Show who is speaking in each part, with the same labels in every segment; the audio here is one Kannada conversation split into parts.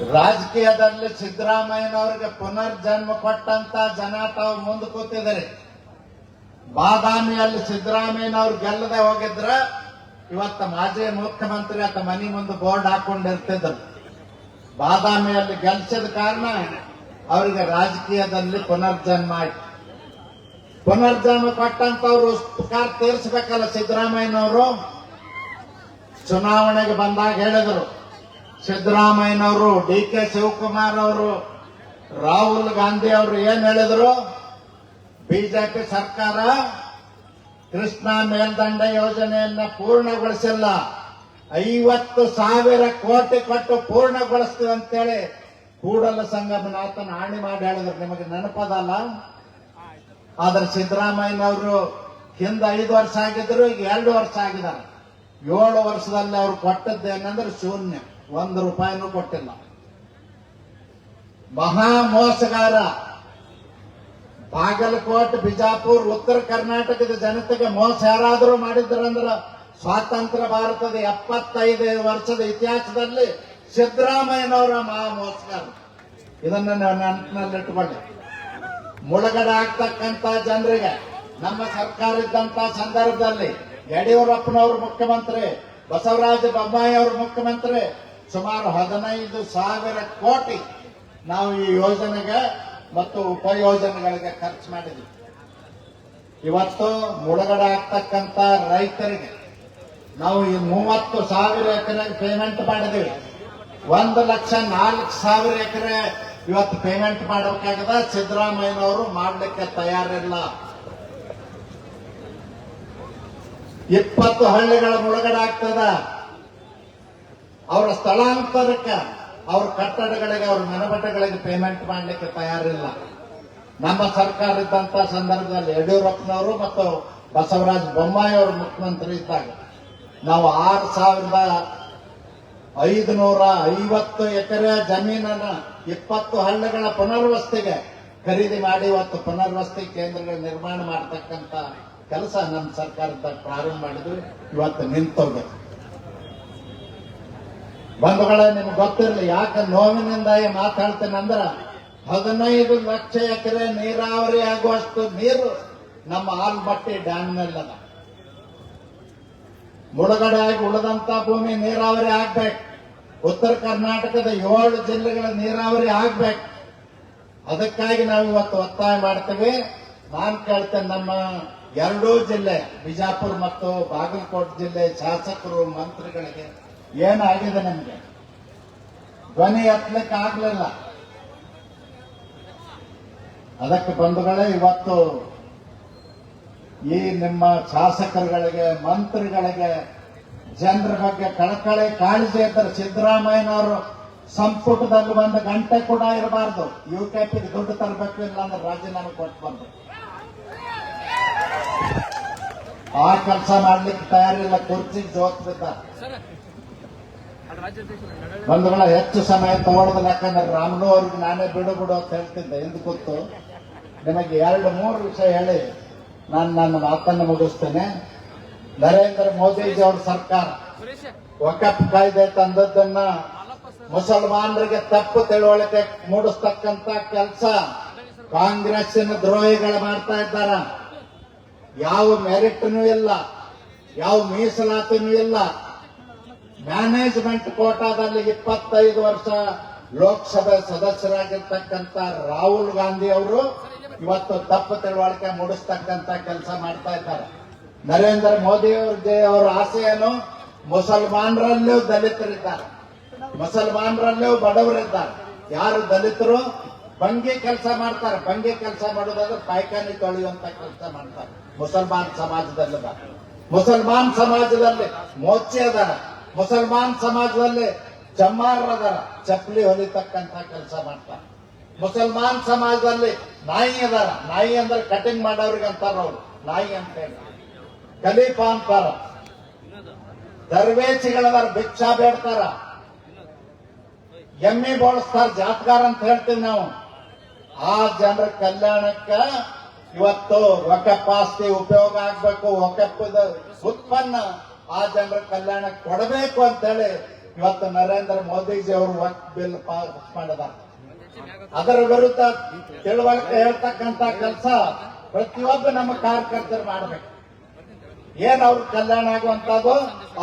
Speaker 1: ರಾಜಕೀಯದಲ್ಲಿ ಸಿದ್ದರಾಮಯ್ಯನವರಿಗೆ ಪುನರ್ಜನ್ಮ ಕೊಟ್ಟಂತ ಜನ ತಾವು ಮುಂದೆ ಬಾದಾಮಿಯಲ್ಲಿ ಸಿದ್ದರಾಮಯ್ಯನವ್ರು ಗೆಲ್ಲದೆ ಹೋಗಿದ್ರ ಇವತ್ತ ಮಾಜಿ ಮುಖ್ಯಮಂತ್ರಿ ಆತ ಮನಿ ಮುಂದೆ ಬೋರ್ಡ್ ಹಾಕೊಂಡಿರ್ತಿದ್ರು. ಬಾದಾಮಿಯಲ್ಲಿ ಗೆಲ್ಸಿದ ಕಾರಣ ಅವರಿಗೆ ರಾಜಕೀಯದಲ್ಲಿ ಪುನರ್ಜನ್ಮ ಆಯ್ತು. ಪುನರ್ಜನ್ಮ ಕೊಟ್ಟಂತವ್ರು ಉಪಕಾರ ತೀರಿಸಬೇಕಲ್ಲ ಸಿದ್ದರಾಮಯ್ಯನವರು? ಚುನಾವಣೆಗೆ ಬಂದಾಗ ಹೇಳಿದರು. ಸಿದ್ದರಾಮಯ್ಯನವರು ಡಿ ಕೆ ಶಿವಕುಮಾರ್ ಅವರು, ರಾಹುಲ್ ಗಾಂಧಿ ಅವರು ಏನ್ ಹೇಳಿದ್ರು? ಬಿಜೆಪಿ ಸರ್ಕಾರ ಕೃಷ್ಣಾ ಮೇಲ್ದಂಡ ಯೋಜನೆಯನ್ನ ಪೂರ್ಣಗೊಳಿಸಿಲ್ಲ. ಐವತ್ತು ಸಾವಿರ ಕೋಟಿ ಕೊಟ್ಟು ಪೂರ್ಣಗೊಳಿಸ್ತೀವಿ ಅಂತೇಳಿ ಕೂಡಲ ಸಂಗಮನಾಥನ ಆಣಿ ಮಾಡಿ ಹೇಳಿದ್ರು. ನಿಮಗೆ ನೆನಪದಲ್ಲ ಆದ್ರೆ ಸಿದ್ದರಾಮಯ್ಯನವರು ಹಿಂದೆ ಐದು ವರ್ಷ ಆಗಿದ್ರು, ಈಗ ಎರಡು ವರ್ಷ ಆಗಿದ್ದಾರೆ. ಏಳು ವರ್ಷದಲ್ಲಿ ಅವ್ರು ಕೊಟ್ಟದ್ದೇನಂದ್ರೆ ಶೂನ್ಯ. ಒಂದು ರೂಪಾಯಿನೂ ಕೊಟ್ಟಿಲ್ಲ. ಮಹಾ ಮೋಸಗಾರ. ಬಾಗಲಕೋಟೆ, ಬಿಜಾಪುರ್, ಉತ್ತರ ಕರ್ನಾಟಕದ ಜನತೆಗೆ ಮೋಸ ಯಾರಾದರೂ ಮಾಡಿದ್ರಂದ್ರ ಸ್ವಾತಂತ್ರ್ಯ ಭಾರತದ ಎಪ್ಪತ್ತೈದು ವರ್ಷದ ಇತಿಹಾಸದಲ್ಲಿ ಸಿದ್ದರಾಮಯ್ಯನವರ ಮಹಾ ಇದನ್ನ ನೆನಪಿನಲ್ಲಿಟ್ಟುಕೊಂಡೆ ಮುಳುಗಡೆ ಆಗ್ತಕ್ಕಂತ ಜನರಿಗೆ ನಮ್ಮ ಸರ್ಕಾರ ಇದ್ದಂತ ಸಂದರ್ಭದಲ್ಲಿ ಯಡಿಯೂರಪ್ಪನವರು ಮುಖ್ಯಮಂತ್ರಿ, ಬಸವರಾಜ ಬೊಮ್ಮಾಯಿ ಅವರು ಮುಖ್ಯಮಂತ್ರಿ ಸುಮಾರು ಹದಿನೈದು ಸಾವಿರ ಕೋಟಿ ನಾವು ಈ ಯೋಜನೆಗೆ ಮತ್ತು ಉಪಯೋಜನೆಗಳಿಗೆ ಖರ್ಚು ಮಾಡಿದ್ವಿ. ಇವತ್ತು ಮುಳುಗಡೆ ಆಗ್ತಕ್ಕಂತ ರೈತರಿಗೆ ನಾವು ಈ ಮೂವತ್ತು ಸಾವಿರ ಎಕರೆ ಪೇಮೆಂಟ್ ಮಾಡಿದೀವಿ ಒಂದು ಲಕ್ಷ ನಾಲ್ಕು ಸಾವಿರ ಎಕರೆ ಇವತ್ತು ಪೇಮೆಂಟ್ ಮಾಡಬೇಕಾಗದ. ಸಿದ್ದರಾಮಯ್ಯನವರು ಮಾಡಲಿಕ್ಕೆ ತಯಾರಿಲ್ಲ. ಇಪ್ಪತ್ತು ಹಳ್ಳಿಗಳ ಮುಳುಗಡೆ ಆಗ್ತದ. ಅವರ ಸ್ಥಳಾಂತರಕ್ಕೆ, ಅವ್ರ ಕಟ್ಟಡಗಳಿಗೆ, ಅವ್ರ ಮನೆಬಟ್ಟೆಗಳಿಗೆ ಪೇಮೆಂಟ್ ಮಾಡಲಿಕ್ಕೆ ತಯಾರಿಲ್ಲ. ನಮ್ಮ ಸರ್ಕಾರ ಇದ್ದಂತ ಸಂದರ್ಭದಲ್ಲಿ ಯಡಿಯೂರಪ್ಪನವರು ಮತ್ತು ಬಸವರಾಜ ಬೊಮ್ಮಾಯಿ ಅವರು ಮುಖ್ಯಮಂತ್ರಿ ಇದ್ದಾಗ ನಾವು ಆರು ಸಾವಿರದ ಐದುನೂರ ಐವತ್ತು ಎಕರೆ ಜಮೀನನ್ನ ಇಪ್ಪತ್ತು ಹಳ್ಳಿಗಳ ಪುನರ್ವಸತಿಗೆ ಖರೀದಿ ಮಾಡಿ ಇವತ್ತು ಪುನರ್ವಸತಿ ಕೇಂದ್ರಗಳ ನಿರ್ಮಾಣ ಮಾಡತಕ್ಕಂತ ಕೆಲಸ ನಮ್ಮ ಸರ್ಕಾರದ ಪ್ರಾರಂಭ ಮಾಡಿದ್ವಿ. ಇವತ್ತು ನಿಂತೋಗ್ಬೇಕು. ಬಂಧುಗಳೇ, ನಿಮ್ಗೆ ಗೊತ್ತಿರಲಿ, ಯಾಕೆ ನೋವಿನಿಂದ ಮಾತಾಡ್ತೇನೆ ಅಂದ್ರ ಹದಿನೈದು ಲಕ್ಷ ಎಕರೆ ನೀರಾವರಿ ಆಗುವಷ್ಟು ನೀರು ನಮ್ಮ ಆಲ್ಮಟ್ಟಿ ಡ್ಯಾಮ್ನಲ್ಲದ. ಮುಳುಗಡೆ ಆಗಿ ಉಳಿದಂತ ಭೂಮಿ ನೀರಾವರಿ ಆಗ್ಬೇಕು. ಉತ್ತರ ಕರ್ನಾಟಕದ ಏಳು ಜಿಲ್ಲೆಗಳ ನೀರಾವರಿ ಆಗ್ಬೇಕು. ಅದಕ್ಕಾಗಿ ನಾವು ಇವತ್ತು ಒತ್ತಾಯ ಮಾಡ್ತೇವೆ. ನಾನು ಕೇಳ್ತೇನೆ ನಮ್ಮ ಎರಡೂ ಜಿಲ್ಲೆ, ಬಿಜಾಪುರ ಮತ್ತು ಬಾಗಲಕೋಟೆ ಜಿಲ್ಲೆ ಶಾಸಕರು, ಮಂತ್ರಿಗಳಿಗೆ. ಏನಾಗಿದೆ ನಮಗೆ? ಧ್ವನಿ ಎತ್ತಲಿಕ್ಕೆ ಆಗ್ಲಿಲ್ಲ. ಅದಕ್ಕೆ ಬಂಧುಗಳೇ, ಇವತ್ತು ಈ ನಿಮ್ಮ ಶಾಸಕರುಗಳಿಗೆ, ಮಂತ್ರಿಗಳಿಗೆ, ಜನರ ಬಗ್ಗೆ ಕಳಕಳಿ ಕಾಳಜಿ ಇದ್ದರೆ ಸಿದ್ದರಾಮಯ್ಯನವರು ಸಂಪುಟದಲ್ಲಿ ಒಂದು ಗಂಟೆ ಕೂಡ ಇರಬಾರ್ದು. ಯು ಕೆ ಪಿಗೆ ದುಡ್ಡು ತರಬೇಕು ಇಲ್ಲ ಅಂದ್ರೆ ರಾಜೀನಾಮೆ ಕೊಟ್ಟು ಬಂದು ಆ ಕೆಲಸ ಮಾಡ್ಲಿಕ್ಕೆ ತಯಾರಿಲ್ಲ. ಕುರ್ಚಿಗೆ ಜೋತ್ ಬಂಧುಗಳ ಹೆಚ್ಚು ಸಮಯ ತಗೊಳ್ಳೋದಿಲ್ಲ ಯಾಕಂದ್ರೆ ರಾಮನು ಅವ್ರಿಗೆ ನಾನೇ ಬಿಡು ಬಿಡು ಅಂತ ಹೇಳ್ತಿದ್ದೆ. ಎಂದು ಗೊತ್ತು? ನಿಮಗೆ ಎರಡು ಮೂರು ವಿಷಯ ಹೇಳಿ. ನಾನು ನನ್ನ ಮಾತನ್ನು ಮುಗಿಸ್ತೇನೆ. ನರೇಂದ್ರ ಮೋದಿಜಿ ಅವ್ರ ಸರ್ಕಾರ ವಕಫ್ ಕಾಯ್ದೆ ತಂದದ್ದನ್ನ ಮುಸಲ್ಮಾನರಿಗೆ ತಪ್ಪು ತಿಳುವಳಿಕೆ ಮೂಡಿಸ್ತಕ್ಕಂತ ಕೆಲಸ ಕಾಂಗ್ರೆಸ್ಸಿನ ದ್ರೋಹಿಗಳು ಮಾಡ್ತಾ ಇದ್ದಾರ. ಯಾವ ಮೆರಿಟ್ನೂ ಇಲ್ಲ, ಯಾವ ಮೀಸಲಾತಿನೂ ಇಲ್ಲ. ಮ್ಯಾನೇಜ್ಮೆಂಟ್ ಕೋಟಾದಲ್ಲಿ ಇಪ್ಪತ್ತೈದು ವರ್ಷ ಲೋಕಸಭೆ ಸದಸ್ಯರಾಗಿರ್ತಕ್ಕಂಥ ರಾಹುಲ್ ಗಾಂಧಿ ಅವರು ಇವತ್ತು ತಪ್ಪು ತಿಳುವಳಿಕೆ ಮೂಡಿಸ್ತಕ್ಕಂಥ ಕೆಲಸ ಮಾಡ್ತಾ ಇದ್ದಾರೆ. ನರೇಂದ್ರ ಮೋದಿ ಅವ್ರ ಅವರ ಆಸೆ ಏನು ಮುಸಲ್ಮಾನರಲ್ಲೂ ದಲಿತರಿದ್ದಾರೆ. ಮುಸಲ್ಮಾನರಲ್ಲೂ ಬಡವರಿದ್ದಾರೆ. ಯಾರು ದಲಿತರು? ಬಂಗಿ ಕೆಲಸ ಮಾಡ್ತಾರೆ. ಬಂಗಿ ಕೆಲಸ ಮಾಡೋದಾದ್ರೆ ಪಾಯ್ಖಾನೆ ತೊಳೆಯುವಂತ ಕೆಲಸ ಮಾಡ್ತಾರೆ. ಮುಸಲ್ಮಾನ್ ಸಮಾಜದಲ್ಲಿ ಮುಸಲ್ಮಾನ್ ಸಮಾಜದಲ್ಲಿ ಮೋಚೆ ಅದಾರ. ಮುಸಲ್ಮಾನ್ ಸಮಾಜದಲ್ಲಿ ಚಮ್ಮಾರರ ಚಪ್ಪಲಿ ಹೊಲಿತಕ್ಕಂತ ಕೆಲಸ ಮಾಡ್ತಾರೆ ಮುಸಲ್ಮಾನ್ ಸಮಾಜದಲ್ಲಿ ನಾಯಿ ಅದಾರ. ನಾಯಿ ಅಂದ್ರೆ ಕಟಿಂಗ್ ಮಾಡೋರಿಗೆ ಅಂತಾರ ಅವ್ರು. ನಾಯಿ ಅಂತ ಹೇಳಿ. ಅಂತಾರ. ದರ್ವೇಚಿಗಳದಾರ ಭಿಕ್ಷಾ ಬೇಡ್ತಾರ. ಎಮ್ಮೆ ಬೋಳಿಸ್ತಾರ. ಜಾತ್ಗಾರ ಅಂತ ಹೇಳ್ತೀವಿ ನಾವು. ಆ ಜನರ ಕಲ್ಯಾಣಕ್ಕ ಇವತ್ತು ವಕಫ್ ಪಾಸ್ತಿ ಉಪಯೋಗ ಆಗ್ಬೇಕು. ವಕಫದ ಉತ್ಪನ್ನ ಆ ಜನರ ಕಲ್ಯಾಣ ಕೊಡಬೇಕು ಅಂತ ಹೇಳಿ ಇವತ್ತು ನರೇಂದ್ರ ಮೋದಿಜಿ ಅವರು ವಕ್ ಬಿಲ್ ಪಾಸ್ ಮಾಡಿದ್ದಾರೆ. ಅದರ ವಿರುದ್ಧ ತಿಳುವಳಿಕೆ ಹೇಳ್ತಕ್ಕಂತ ಕೆಲಸ ಪ್ರತಿಯೊಬ್ಬ ನಮ್ಮ ಕಾರ್ಯಕರ್ತರು ಮಾಡಬೇಕು. ಏನ್ ಅವ್ರ ಕಲ್ಯಾಣ ಆಗುವಂತದ್ದು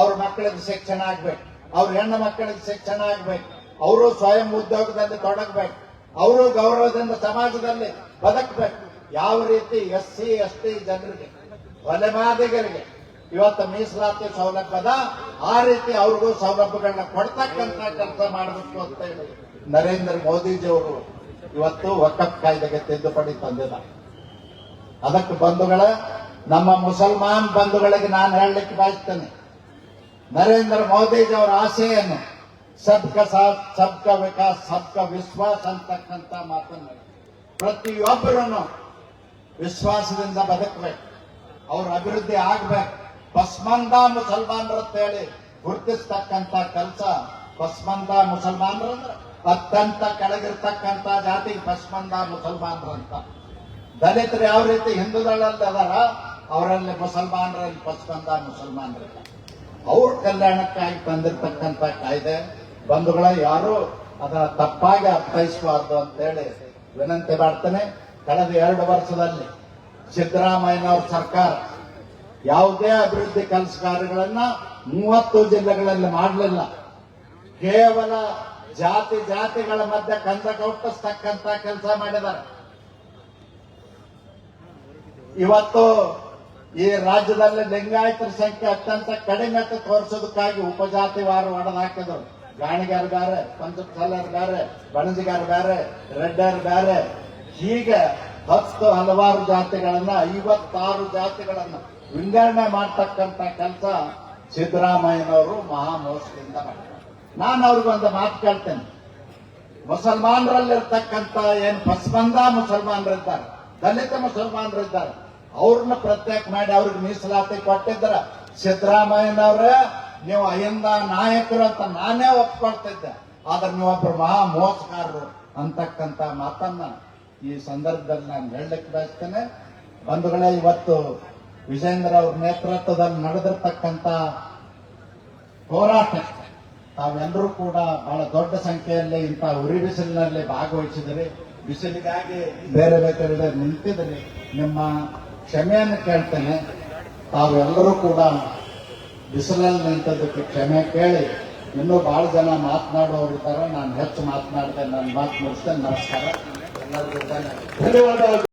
Speaker 1: ಅವ್ರ ಮಕ್ಕಳಿಗೆ ಶಿಕ್ಷಣ ಆಗ್ಬೇಕು. ಅವ್ರ ಹೆಣ್ಣು ಮಕ್ಕಳಿಗೆ ಶಿಕ್ಷಣ ಆಗ್ಬೇಕು. ಅವರು ಸ್ವಯಂ ಉದ್ಯೋಗದಲ್ಲಿ ತೊಡಗಬೇಕು. ಅವರು ಗೌರವದಿಂದ ಸಮಾಜದಲ್ಲಿ ಬದುಕಬೇಕು. ಯಾವ ರೀತಿ ಎಸ್ ಸಿ, ಎಸ್ ಟಿ ಜನರಿಗೆ ಹೊಲೆಮಾದಿಗರಿಗೆ ಇವತ್ತು ಮೀಸಲಾತಿ ಸೌಲಭ್ಯದ ಆ ರೀತಿ ಅವ್ರಿಗೂ ಸೌಲಭ್ಯಗಳನ್ನ ಕೊಡ್ತಕ್ಕಂತ ಕೆಲಸ ಮಾಡಬೇಕು ಅಂತ ಹೇಳಿ ನರೇಂದ್ರ ಮೋದಿಜಿಯವರು ಇವತ್ತು ವಕಫ್ ಕಾಯ್ದೆಗೆ ತಿದ್ದುಪಡಿ ತಂದಿಲ್ಲ. ಅದಕ್ಕೆ ಬಂಧುಗಳ, ನಮ್ಮ ಮುಸಲ್ಮಾನ್ ಬಂಧುಗಳಿಗೆ ನಾನು ಹೇಳಲಿಕ್ಕೆ ಬಯಸ್ತೇನೆ. ನರೇಂದ್ರ ಮೋದಿಜಿ ಅವರ ಆಸೆಯನ್ನು ಸಬ್ಕ ಸಾಥ್ ಸಬ್ಕ ವಿಕಾಸ್, ಸಬ್ಕ ವಿಶ್ವಾಸ ಅಂತಕ್ಕಂಥ ಮಾತನ್ನು ಪ್ರತಿಯೊಬ್ಬರನ್ನು ವಿಶ್ವಾಸದಿಂದ ಬದುಕಬೇಕು. ಅವ್ರ ಅಭಿವೃದ್ಧಿ ಆಗ್ಬೇಕು. ಪಸ್ಮಂದ ಅಂತ ಹೇಳಿ ಗುರುತಿಸ್ತಕ್ಕಂಥ ಕೆಲಸ ಪಸ್ಮಂದ ಮುಸಲ್ಮಾನರು ಅತ್ಯಂತ ಕೆಳಗಿರ್ತಕ್ಕಂಥ ಜಾತಿ ಪಸ್ಮಂದ ಮುಸಲ್ಮಾನರು ಅಂತ ದಲಿತರು ಯಾವ ರೀತಿ ಹಿಂದೂಗಳಲ್ಲಿ ಅದಾರ, ಅವರಲ್ಲಿ ಮುಸಲ್ಮಾನರಲ್ಲಿ ಪಸ್ಮಂದ ಮುಸಲ್ಮಾನರು ಅವ್ರ ಕಲ್ಯಾಣಕ್ಕಾಗಿ ಬಂದಿರ್ತಕ್ಕಂಥ ಕಾಯ್ದೆ, ಬಂಧುಗಳ ಯಾರು ಅದನ್ನ ತಪ್ಪಾಗಿ ಅರ್ಥೈಸಬಾರ್ದು ಅಂತೇಳಿ ವಿನಂತಿ ಮಾಡ್ತೇನೆ. ಕಳೆದ ಎರಡು ವರ್ಷದಲ್ಲಿ ಸಿದ್ದರಾಮಯ್ಯನವ್ರ ಸರ್ಕಾರ ಯಾವುದೇ ಅಭಿವೃದ್ಧಿ ಕೆಲಸ ಕಾರ್ಯಗಳನ್ನ ಮೂವತ್ತು ಜಿಲ್ಲೆಗಳಲ್ಲಿ ಮಾಡಲಿಲ್ಲ. ಕೇವಲ ಜಾತಿ ಜಾತಿಗಳ ಮಧ್ಯೆ ಕಂದ ಕೌಟಿಸ್ತಕ್ಕಂತ ಕೆಲಸ ಮಾಡಿದ್ದಾರೆ. ಇವತ್ತು ಈ ರಾಜ್ಯದಲ್ಲಿ ಲಿಂಗಾಯತರ ಸಂಖ್ಯೆ ಅತ್ಯಂತ ಕಡಿಮೆ ಅಂತ ತೋರಿಸೋದಕ್ಕಾಗಿ ಉಪಜಾತಿವಾರು ಹೊಡೆದು ಹಾಕಿದ್ರು. ಗಾಣಿಗಾರ ಬೇರೆ ಪಂಚಸಾಲರ್ ಬೇರೆ, ಬಣಜಿಗಾರ ಬೇರೆ, ರೆಡ್ಡರ್ ಬೇರೆ. ಹೀಗೆ ಹತ್ತು ಹಲವಾರು ಜಾತಿಗಳನ್ನ, ಐವತ್ತಾರು ಜಾತಿಗಳನ್ನ ವಿಂಗಡಣೆ ಮಾಡ್ತಕ್ಕಂತ ಕೆಲಸ ಸಿದ್ದರಾಮಯ್ಯನವರು ಮಹಾಮೋಸದಿಂದ ಮಾಡ್ತಾರೆ. ನಾನು ಅವ್ರಿಗೊಂದು ಮಾತು ಕೇಳ್ತೇನೆ. ಮುಸಲ್ಮಾನರಲ್ಲಿರ್ತಕ್ಕಂಥ ಏನ್ ಪಸ್ಮಂದ ಮುಸಲ್ಮಾನರಿದ್ದಾರೆ, ದಲಿತ ಮುಸಲ್ಮಾನರಿದ್ದಾರೆ, ಅವ್ರನ್ನ ಪ್ರತ್ಯೇಕ ಮಾಡಿ ಅವ್ರಿಗೆ ಮೀಸಲಾತಿ ಕೊಟ್ಟಿದ್ರ ಸಿದ್ದರಾಮಯ್ಯನವ್ರೆ, ನೀವು ಅಯ್ಯಂದ ನಾಯಕರು ಅಂತ ನಾನೇ ಒಪ್ಕೊಳ್ತಿದ್ದೆ. ಆದ್ರೆ ನೀವೊಬ್ರು ಮಹಾ ಮೋಸಗಾರರು ಅಂತಕ್ಕಂತ ಮಾತನ್ನ ಈ ಸಂದರ್ಭದಲ್ಲಿ ನಾನು ಹೇಳಲಿಕ್ಕೆ ಬಯಸ್ತೇನೆ, ಬಂಧುಗಳೇ, ಇವತ್ತು ವಿಜೇಂದ್ರ ಅವ್ರ ನೇತೃತ್ವದಲ್ಲಿ ನಡೆದಿರ್ತಕ್ಕಂಥ ಹೋರಾಟ, ತಾವೆಲ್ಲರೂ ಕೂಡ ಬಹಳ ದೊಡ್ಡ ಸಂಖ್ಯೆಯಲ್ಲಿ ಇಂಥ ಉರಿ ಬಿಸಿಲಿನಲ್ಲಿ ಭಾಗವಹಿಸಿದ್ರಿ. ಬಿಸಿಲಿಗಾಗಿ ಬೇರೆ ಬೇರೆ ನಿಂತಿದ್ರಿ. ನಿಮ್ಮ ಕ್ಷಮೆಯನ್ನು ಕೇಳ್ತೇನೆ. ತಾವೆಲ್ಲರೂ ಕೂಡ ಬಿಸಿಲಲ್ಲಿ ನಿಂತದಕ್ಕೆ ಕ್ಷಮೆ ಕೇಳಿ. ಇನ್ನೂ ಬಹಳ ಜನ ಮಾತನಾಡುವವರು ಇದ್ದಾರೆ ನಾನು ಹೆಚ್ಚು ಮಾತನಾಡ್ತೇನೆ. ನನ್ನ ಮಾತು ಮುಗಿಸ್ತೇನೆ. ನಮಸ್ಕಾರ. ధన్యవాదాలు